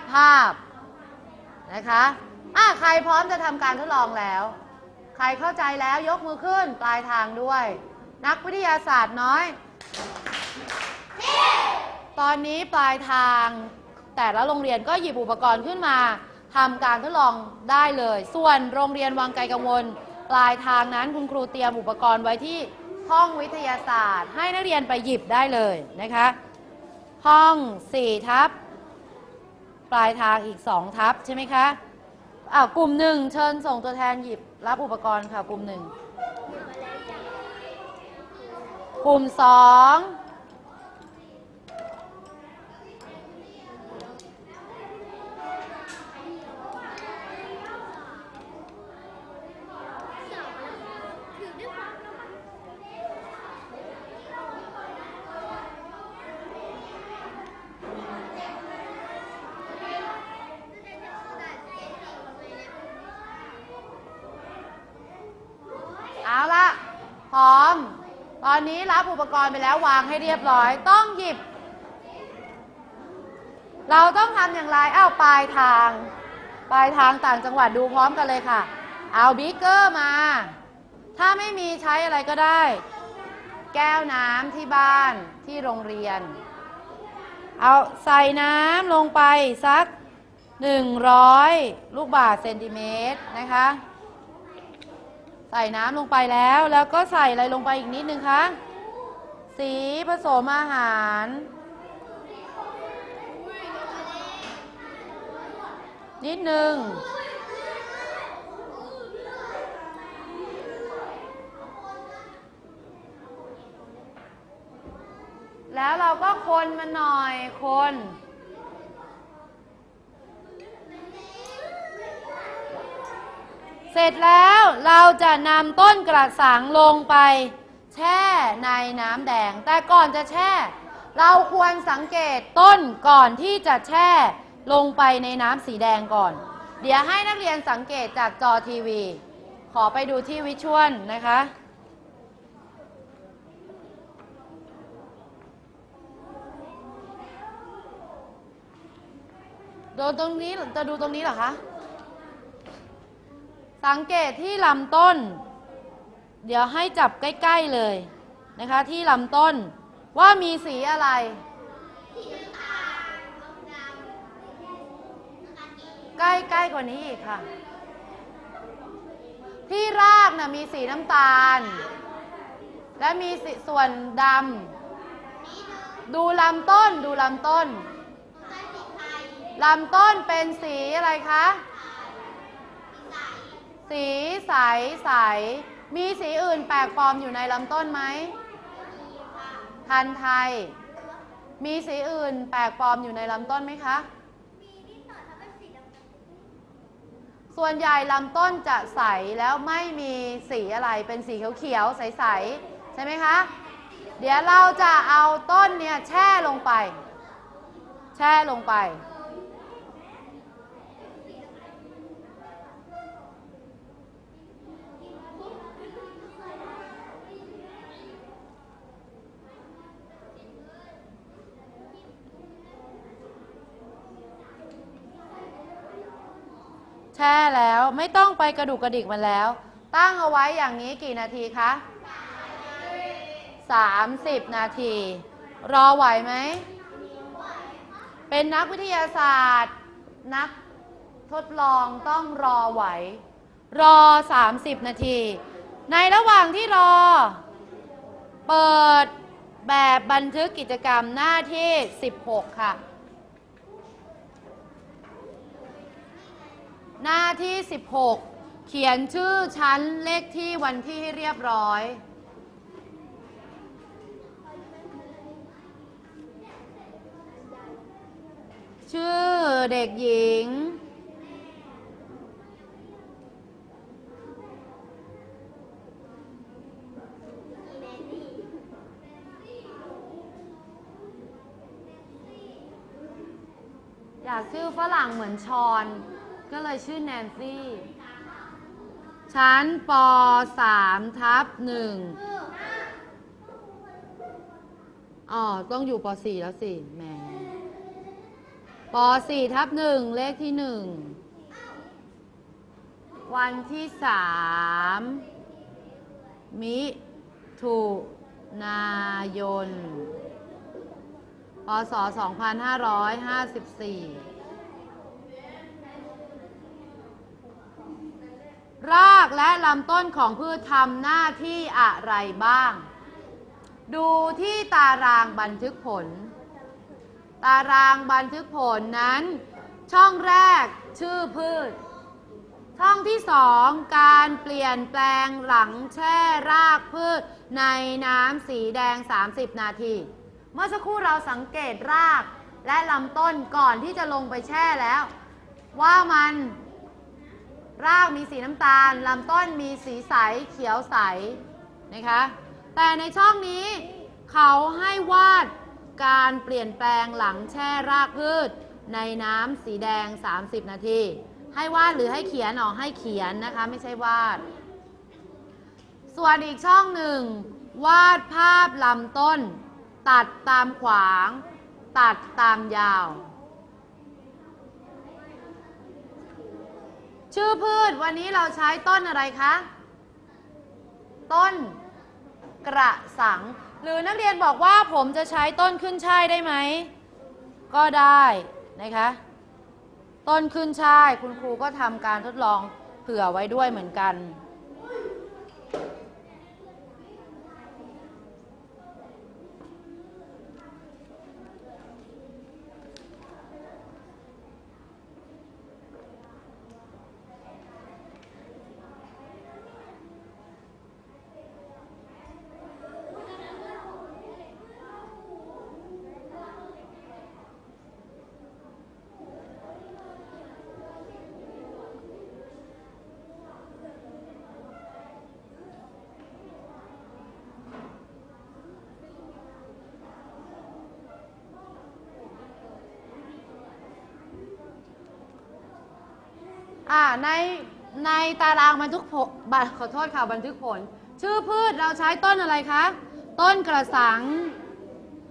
ดภาพนะคะอะใครพร้อมจะทำการทดลองแล้ว ใครเข้าใจแล้วยกมือขึ้นปลายทางด้วย นักวิทยาศาสตร์น้อย ตอนนี้ปลายทาง แต่ละโรงเรียนก็หยิบอุปกรณ์ขึ้นมาทำการทดลองได้เลย ส่วนโรงเรียนวังไกลกังวล ปลายทางนั้นคุณครูเตรียมอุปกรณ์ไว้ที่ห้องวิทยาศาสตร์ ให้นักเรียนไปหยิบได้เลยนะคะ ห้อง4ทับ ปลายทางอีก 2 ทับใช่ไหมคะอ่ากลุ่มหนึ่งเชิญส่งตัวแทนหยิบรับอุปกรณ์ค่ะ กลุ่มหนึ่ง กลุ่มสอง เอาละพร้อม ตอนนี้รับอุปกรณ์ ไปแล้ววางให้เรียบร้อย ต้องหยิบ เราต้องทำอย่างไรอ้าวปลายทาง ปลายทางต่างจังหวัดดูพร้อมกันเลยค่ะ เอาบิ๊กเกอร์มา ถ้าไม่มีใช้อะไรก็ได้ แก้วน้ำที่บ้านที่โรงเรียน เอาใส่น้ำลงไปสัก 100 ลูกบาศก์เซนติเมตรนะคะใส่น้ำลงไปแล้ว แล้วก็ใส่อะไรลงไปอีกนิดนึงคะ สีผสมอาหาร นิดหนึ่งแล้วเราก็คนมันหน่อยคน เสร็จแล้วเราจะนำต้นกระสังลงไป แช่ในน้ำแดง แต่ก่อนจะแช่ เราควรสังเกตต้นก่อนที่จะแช่ลงไปในน้ำสีแดงก่อน เดี๋ยวให้นักเรียนสังเกตจากจอทีวี ขอไปดูที่วิชวลนะคะโดนตรงนี้จะดูตรงนี้เหรอคะ สังเกตที่ลำต้น เดี๋ยวให้จับใกล้ ๆเลยนะคะ ที่ลำต้นว่ามีสีอะไร ใกล้ๆกว่านี้อีกค่ะ ที่รากนะมีสีน้ำตาล และมีสีส่วนดำดูลำต้นดูลำต้นลำต้นเป็นสีอะไรคะ สีใสใส มีสีอื่นแปลกปลอมอยู่ในลำต้นไหมพันธุ์ไทย มีสีอื่นแปลกปลอมอยู่ในลำต้นไหมคะ ส่วนใหญ่ลำต้นจะใสแล้วไม่มีสีอะไรเป็นสีเขียวๆใสๆใช่ไหมคะ เดี๋ยวเราจะเอาต้นเนี่ยแช่ลงไป แช่ลงไป แช่แล้วไม่ต้องไปกระดูกกระดิกมันแล้ว ตั้งเอาไว้อย่างนี้กี่นาทีคะ30 นาที รอไหวไหม เป็นนักวิทยาศาสตร์ นักทดลองต้องรอไหว รอ 30 นาที ในระหว่างที่รอ เปิดแบบบันทึกกิจกรรมหน้าที่ 16 ค่ะ หน้าที่ 16 เขียนชื่อชั้นเลขที่วันที่ให้เรียบร้อย ชื่อเด็กหญิง อยากชื่อฝรั่งเหมือนชอน ก็เลยชื่อแนนซี่ ชั้นป3ทับหนึ่งอ๋อ ต้องอยู่ป .4 แล้วสิแหมป .4 ทับหนึ่งเลขที่หนึ่ง วันที่สามมิถุนายน พศ 2554 รากและลำต้นของพืชทำหน้าที่อะไรบ้าง ดูที่ตารางบันทึกผล ตารางบันทึกผลนั้น ช่องแรกชื่อพืช ช่องที่สองการเปลี่ยนแปลงหลังแช่รากพืชในน้ำสีแดง 30 นาที เมื่อสักครู่เราสังเกตรากและลำต้นก่อนที่จะลงไปแช่แล้ว ว่ามัน รากมีสีน้ำตาลลำต้นมีสีใสเขียวใสนะคะ แต่ในช่องนี้เขาให้วาดการเปลี่ยนแปลงหลังแช่รากพืช ในน้ำสีแดง 30 นาที ให้วาดหรือให้เขียนออกให้เขียนนะคะ ไม่ใช่วาด ส่วนอีกช่องหนึ่ง วาดภาพลำต้น ตัดตามขวาง ตัดตามยาว ชื่อพืชวันนี้เราใช้ต้นอะไรคะ ต้นกระสัง หรือนักเรียนบอกว่าผมจะใช้ต้นขึ้นช่ายได้ไหม ก็ได้นะคะ ต้นขึ้นช่ายคุณครูก็ทำการทดลองเผื่อไว้ด้วยเหมือนกัน อ่าในในตารางบันทึกผลบันขอโทษค่ะบันทึกผล ชื่อพืชเราใช้ต้นอะไรคะ ต้นกระสัง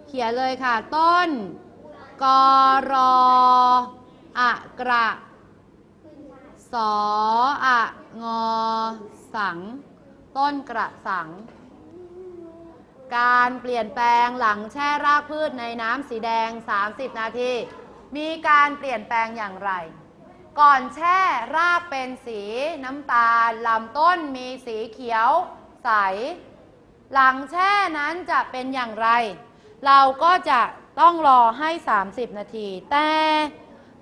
เขียนเลยค่ะ ต้นกรออะกระสออะงอสัง ต้นกระสัง การเปลี่ยนแปลงหลังแช่รากพืชในน้ำสีแดง 30 นาที มีการเปลี่ยนแปลงอย่างไร ก่อนแช่รากเป็นสีน้ำตาลลำต้นมีสีเขียวใส หลังแช่นั้นจะเป็นอย่างไร เราก็จะต้องรอให้ 30 นาที แต่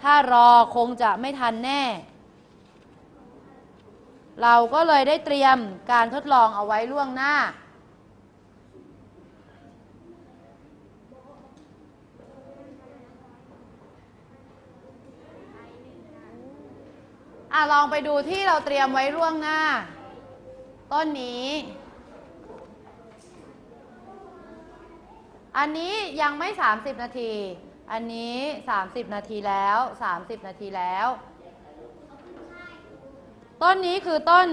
ถ้ารอคงจะไม่ทันแน่ เราก็เลยได้เตรียมการทดลองเอาไว้ล่วงหน้า อะลองไปดูที่เราเตรียมไว้ล่วงหน้า ต้นนี้ อันนี้ยังไม่ 30 นาที อันนี้ 30 นาทีแล้ว 30 นาทีแล้ว ต้นนี้คือต้น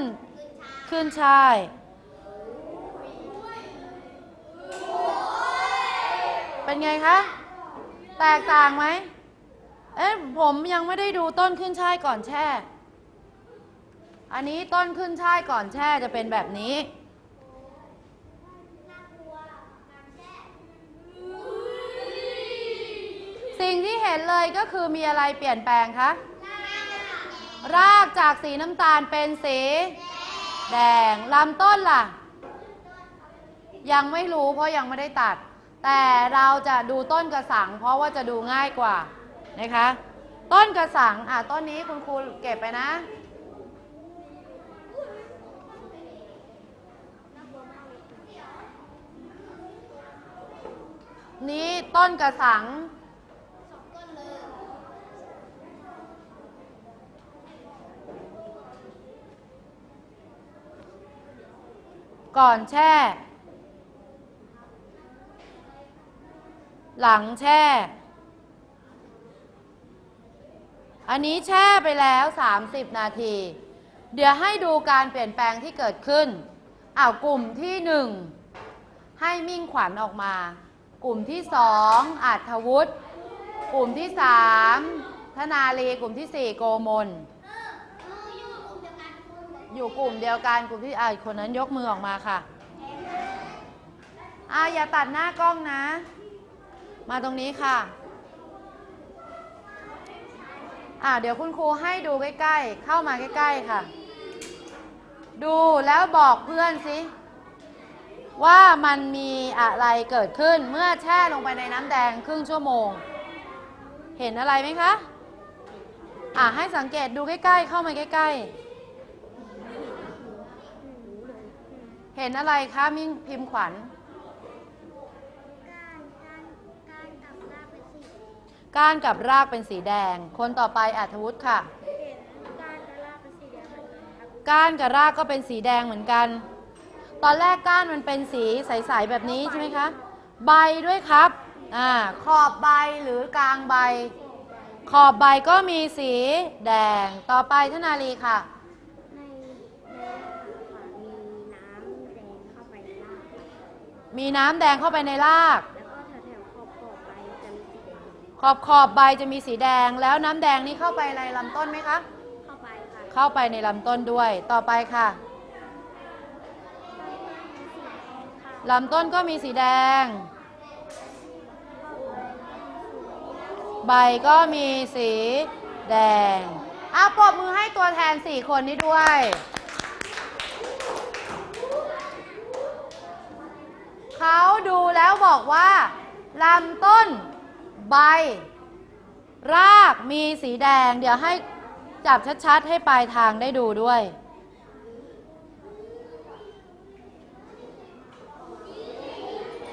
ขึ้นชายเป็นไงคะ แตกต่างไหม เอ๊ะ ผมยังไม่ได้ดูต้นขึ้นช่ายก่อนแช่ อันนี้ต้นขึ้นช่ายก่อนแช่จะเป็นแบบนี้ สิ่งที่เห็นเลยก็คือมีอะไรเปลี่ยนแปลงคะ รากจากสีน้ำตาลเป็นสี แดงลำต้นล่ะ ยังไม่รู้เพราะยังไม่ได้ตัด แต่เราจะดูต้นกระสัง เพราะว่าจะดูง่ายกว่านะคะ ต้นกระสังอะต้นนี้คุณครูเก็บไปนะ นี้ต้นกระสังก่อนแช่ หลังแช่ อันนี้แช่ไปแล้ว 30 นาที เดี๋ยวให้ดูการเปลี่ยนแปลงที่เกิดขึ้นอ้าวกลุ่มที่หนึ่งให้มิ่งขวัญออกมา กลุ่มที่สองอัธวุฒิกลุ่มที่สามธนาลีกลุ่มที่สี่โกมลอยู่กลุ่มเดียวกันกลุ่มที่อ่าคนนั้นยกมือออกมาค่ะอ่าอย่าตัดหน้ากล้องนะ มาตรงนี้ค่ะอ่าเดี๋ยวคุณครูให้ดูใกล้ๆ เข้ามาใกล้ๆค่ะ ดูแล้วบอกเพื่อนสิ ว่ามันมีอะไรเกิดขึ้นเมื่อแช่ลงไปในน้ำแดงครึ่งชั่วโมง เห็นอะไรไหมคะอ่าให้สังเกตดูใกล้ๆ เข้ามาใกล้ๆ เห็นอะไรคะมิ่งพิมพ์ขวัญ ก้านก้านก้านกับรากเป็นสีก้านกับรากเป็นสีแดง คนต่อไปอัธวุฒิค่ะเห็นก้านกับรากเป็นสีแดงเหมือนกันครับก้านกับรากก็เป็นสีแดงเหมือนกัน ตอนแรกก้านมันเป็นสีใสๆแบบนี้ใช่ไหมคะ ใบด้วยครับอ่าขอบใบหรือกลางใบ ขอบใบก็มีสีแดง ต่อไปธนาลีค่ะ ในในรากค่ะมีน้ำแดงเข้าไปในรากมีน้ำแดงเข้าไปในราก แล้วก็แถวๆขอบขอบๆใบจะมีสีแดงขอบขอบใบจะมีสีแดง แล้วน้ำแดงนี่เข้าไปในลำต้นไหมคะ เข้าไปค่ะ เข้าไปในลำต้นด้วย ต่อไปค่ะ ลำต้นก็มีสีแดง ใบก็มีสีแดงเอาปรบมือให้ตัวแทน 4 คนนี้ด้วย เขาดูแล้วบอกว่าลำต้นใบ รากมีสีแดง เดี๋ยวให้จับชัดๆ ให้ปลายทางได้ดูด้วย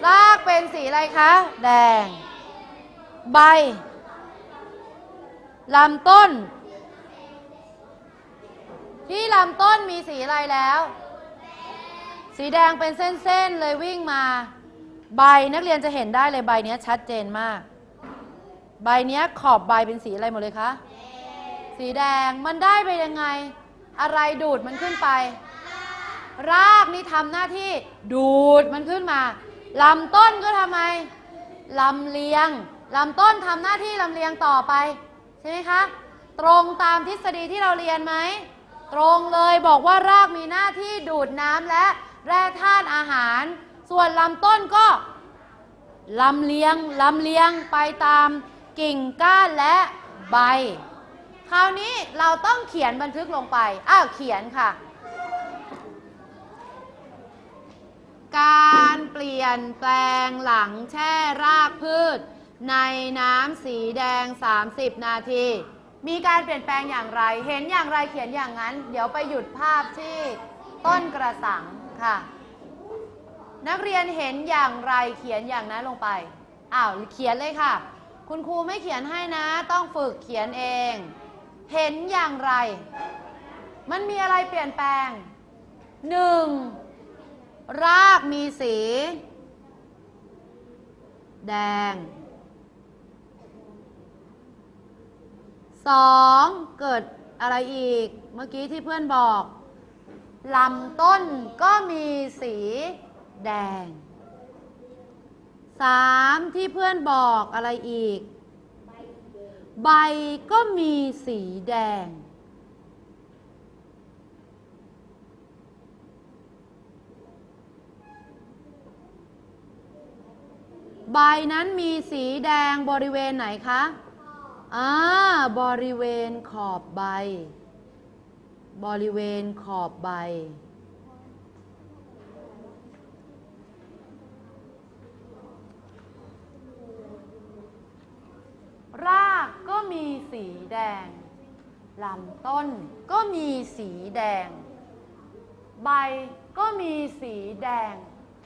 ราก เป็นสีอะไรคะ แดง ใบลำต้น ที่ลำต้นมีสีอะไรแล้ว สีแดงเป็นเส้นๆเลยวิ่งมา ใบนักเรียนจะเห็นได้เลยใบเนี้ยชัดเจนมาก ใบเนี้ยขอบใบเป็นสีอะไรหมดเลยคะ สีแดงมันได้ไปยังไง อะไรดูดมันขึ้นไป รากนี่ทำหน้าที่ดูดมันขึ้นมา ลำต้นก็ทำไมลำเลียงลำต้นทำหน้าที่ลำเลียงต่อไป ใช่ไหมคะ ตรงตามทฤษฎีที่เราเรียนไหม ตรงเลยบอกว่ารากมีหน้าที่ดูดน้ำและแร่ธาตุอาหาร ส่วนลำต้นก็ลำเลียงลำเลียงไปตามกิ่งก้านและใบ คราวนี้เราต้องเขียนบันทึกลงไป อ้าวเขียนค่ะ การเปลี่ยนแปลงหลังแช่รากพืช ในน้ำสีแดง 30 นาที มีการเปลี่ยนแปลงอย่างไร เห็นอย่างไรเขียนอย่างนั้น เดี๋ยวไปหยุดภาพที่ต้นกระสังค่ะ นักเรียนเห็นอย่างไรเขียนอย่างนั้นลงไป อ้าวเขียนเลยค่ะ คุณครูไม่เขียนให้นะ ต้องฝึกเขียนเอง เห็นอย่างไร มันมีอะไรเปลี่ยนแปลงหนึ่ง รากมีสี แดงสองเกิดอะไรอีก เมื่อกี้ที่เพื่อนบอกลำต้นก็มีสีแดงสามที่เพื่อนบอกอะไรอีก ใบก็มีสีแดง ใบนั้นมีสีแดงบริเวณไหนคะอ่าบริเวณขอบใบ บริเวณขอบใบ รากก็มีสีแดง ลำต้นก็มีสีแดง ใบก็มีสีแดง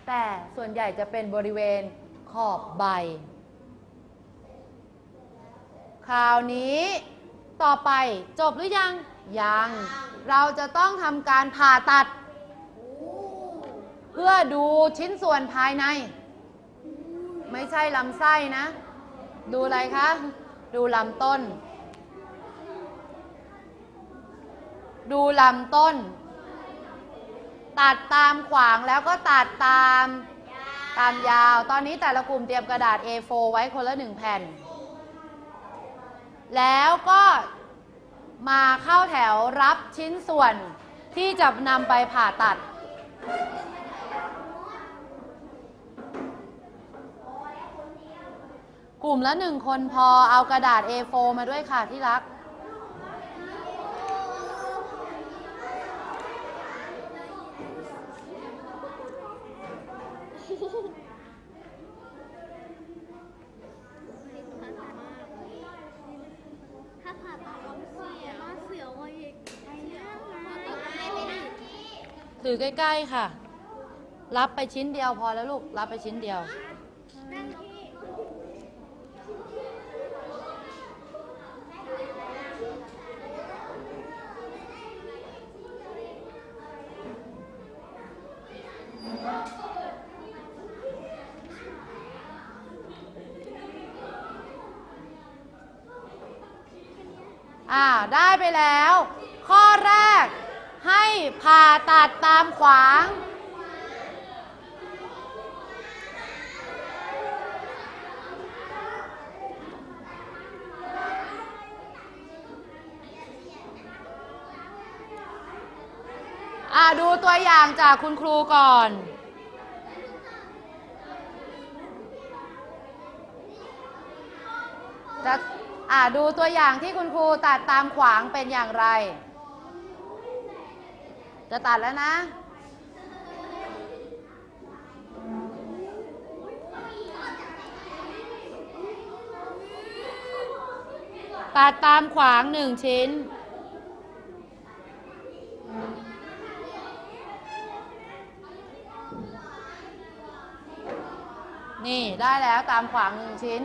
แต่ส่วนใหญ่จะเป็นบริเวณ ขอบใบ คราวนี้ต่อไปจบหรือยัง ยัง เราจะต้องทำการผ่าตัด เพื่อดูชิ้นส่วนภายใน ไม่ใช่ลำไส้นะ ดูอะไรคะ ดูลำต้น ดูลำต้น ตัดตามขวางแล้วก็ตัดตาม ตามยาว ตอนนี้แต่ละกลุ่มเตรียมกระดาษ A4 ไว้คนละหนึ่งแผ่น แล้วก็มาเข้าแถวรับชิ้นส่วนที่จะนำไปผ่าตัด กลุ่มละหนึ่งคนพอเอากระดาษ A4 มาด้วยค่ะที่รัก ถ้าผ่าตัดต้องเสียเสียวว่าอีกไอ้เนี่ยผ่าตัดไม่ได้ ถือ ใกล้ๆค่ะ รับไปชิ้นเดียวพอแล้วลูก รับไปชิ้นเดียว อ่า ได้ไปแล้ว ข้อแรก ให้ผ่าตัดตามขวาง อ่าดูตัวอย่างจากคุณครูก่อนจะอ่าดูตัวอย่างที่คุณครูตัดตามขวางเป็นอย่างไร จะตัดแล้วนะ ตัดตามขวางหนึ่งชิ้น นี่ได้แล้วตามขวางหนึ่งชิ้น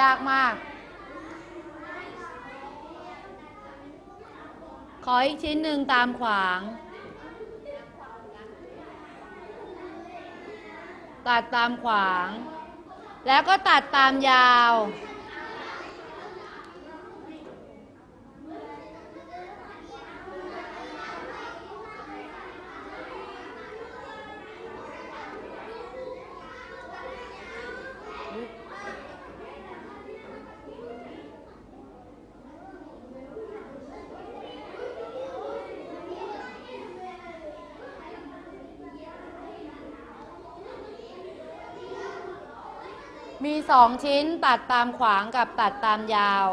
ยากมาก ขออีกชิ้นหนึ่งตามขวาง ตัดตามขวาง แล้วก็ตัดตามยาว มีสองชิ้นตัดตามขวางกับตัดตามยาว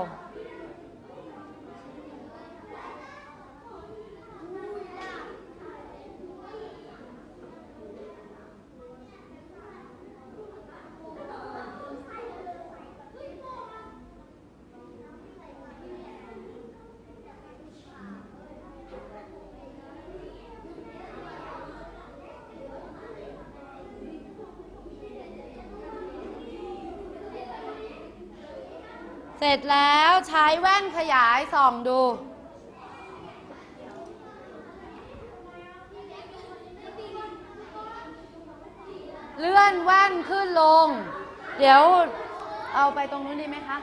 เสร็จ แล้วใช้แว่นขยายส่องดู เลื่อนแว่นขึ้นลง เดี๋ยวเอาไปตรงนู้นดีไหมคะ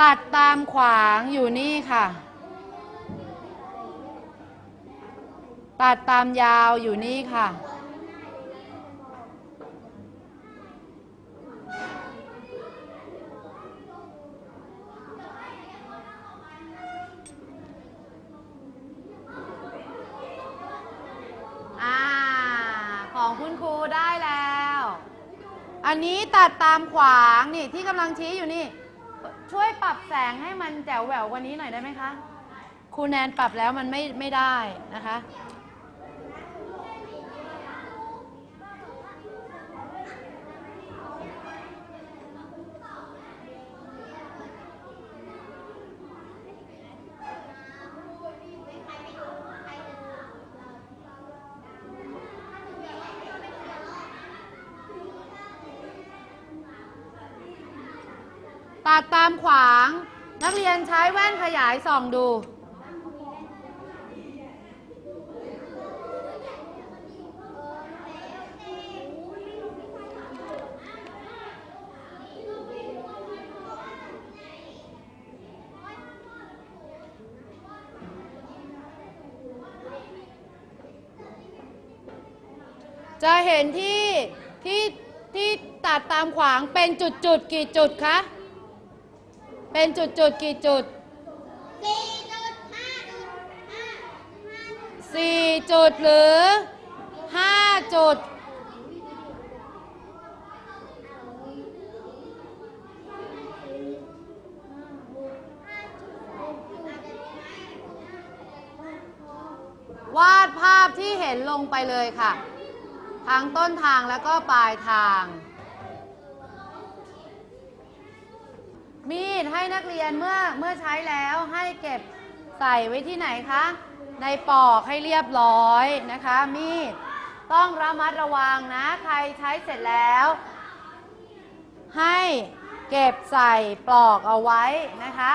ตัดตามขวางอยู่นี่ค่ะ ตัดตามยาวอยู่นี่ค่ะ อ่า ของคุณครูได้แล้ว อันนี้ตัดตามขวางนี่ที่กำลังชี้อยู่นี่ ช่วยปรับแสงให้มันแจ๋วแหววกว่านี้หน่อยได้ไหมคะครูแนนปรับแล้วมันไม่ไม่ได้นะคะ ตัดตามขวาง นักเรียนใช้แว่นขยายส่องดู จะเห็นที่ที่ที่ตัดตามขวางเป็นจุดจุดๆกี่จุดคะ เป็นจุดจุดๆกี่จุดสี่จุดห้าจุดห้าห้าจุดสี่จุดหรือห้าจุด วาดภาพที่เห็นลงไปเลยค่ะ ทั้งต้นทางแล้วก็ปลายทาง มีดให้นักเรียนเมื่อเมื่อใช้แล้วให้เก็บใส่ไว้ที่ไหนคะ ในปอกให้เรียบร้อยนะคะ มีดต้องระมัดระวังนะ ใครใช้เสร็จแล้ว ให้เก็บใส่ปลอกเอาไว้นะคะ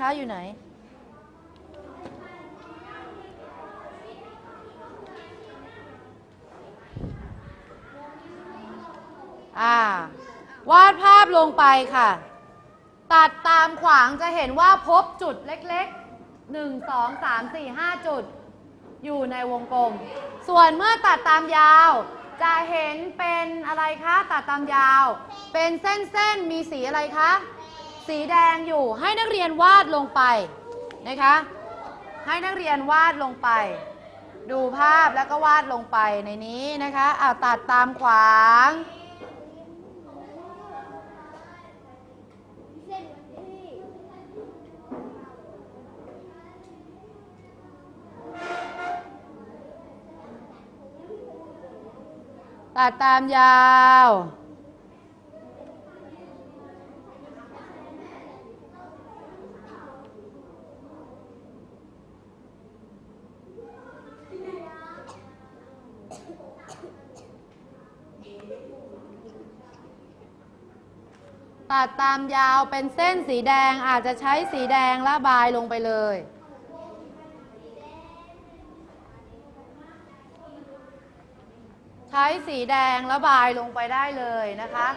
คะอยู่ไหน อ่า วาดภาพลงไปค่ะ ตัดตามขวางจะเห็นว่าพบจุดเล็กๆ 1 2 3 4 5 จุด อยู่ในวงกลม ส่วนเมื่อตัดตามยาว จะเห็นเป็นอะไรคะ ตัดตามยาว เป็นเส้นๆ มีสีอะไรคะ สีแดงอยู่ให้นักเรียนวาดลงไปนะคะ ให้นักเรียนวาดลงไป ดูภาพแล้วก็วาดลงไปในนี้นะคะอ่าตัดตามขวางตัดตามยาว ดตามยาวเป็นเส้นสีแดงอาจจะใช้สีแดงระบายลงไปเลย ใช้สีแดงระบายลงไปได้เลยนะคะ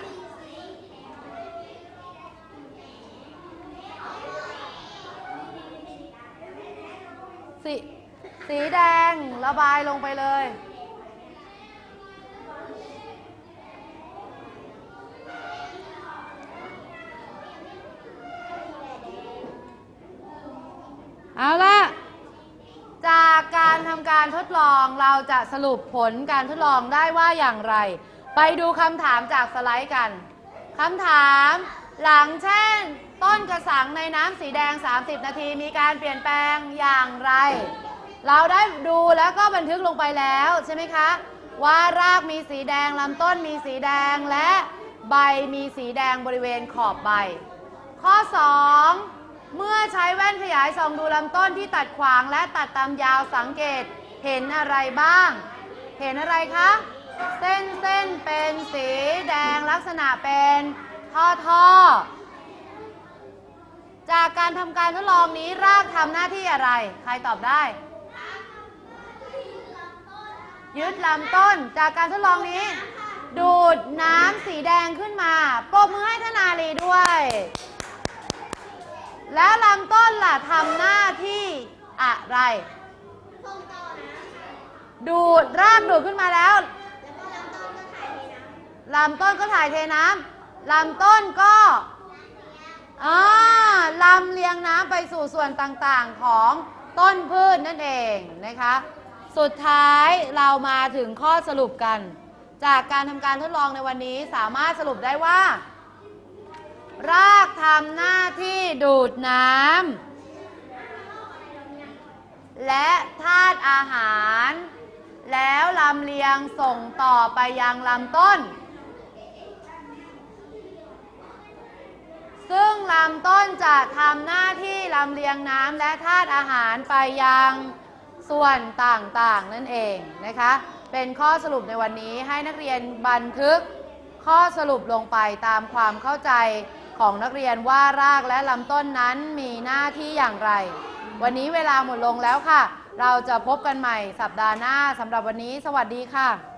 สีสีแดงระบายลงไปเลย เอาละจากการทำการท ดลองเราจะสรุปผลการทดลองได้ว่าอย่างไร ไปดูคำถามจากสไลด์กันคำถาม หลังแช่น ต้นกระสังในน้ำสีแดง 30 นาทีมีการเปลี่ยนแปลงอย่างไร เราได้ดูแล้วก็บันทึกลงไปแล้วใช่ไหมคะ ว่ารากมีสีแดงลำต้นมีสีแดงและใบมีสีแดงบริเวณขอบใบ ข้อ 2 เมื่อใช้แว่นขยายส่องดูลำต้นที่ตัดขวางและตัดตามยาวสังเกต เห็นอะไรบ้าง เห็นอะไรคะ เส้นเส้นเป็นสีแดงลักษณะเป็นท่อท่อจากการทำการทดลองนี้รากทำหน้าที่อะไร ใครตอบได้ ยึดลำต้น จากการทดลองนี้ ดูดน้ำสีแดงขึ้นมาปรบมือให้ธนาลีด้วย แล้วลำต้นล่ะทำหน้าที่อะไร ดูดรากดูดขึ้นมาแล้วลำต้นก็ถ่ายเทน้ลำต้นก็ถ่ายเทน้ำลำต้นก็อ่าลำเลียงน้ำไปสู่ส่วนต่างๆของต้นพืชนั่นเองนะคะ สุดท้ายเรามาถึงข้อสรุปกัน จากการทำการทดลองในวันนี้สามารถสรุปได้ว่า รากทำหน้าที่ดูดน้ำและธาตุอาหาร แล้วลำเลียงส่งต่อไปยังลำต้น ซึ่งลำต้นจะทำหน้าที่ลำเลียงน้ำและธาตุอาหารไปยังส่วนต่างๆ นั่นเองนะคะ เป็นข้อสรุปในวันนี้ให้นักเรียนบันทึกข้อสรุปลงไปตามความเข้าใจของนักเรียนว่ารากและลำต้นนั้นมีหน้าที่อย่างไร วันนี้เวลาหมดลงแล้วค่ะ เราจะพบกันใหม่สัปดาห์หน้าสำหรับวันนี้ สวัสดีค่ะ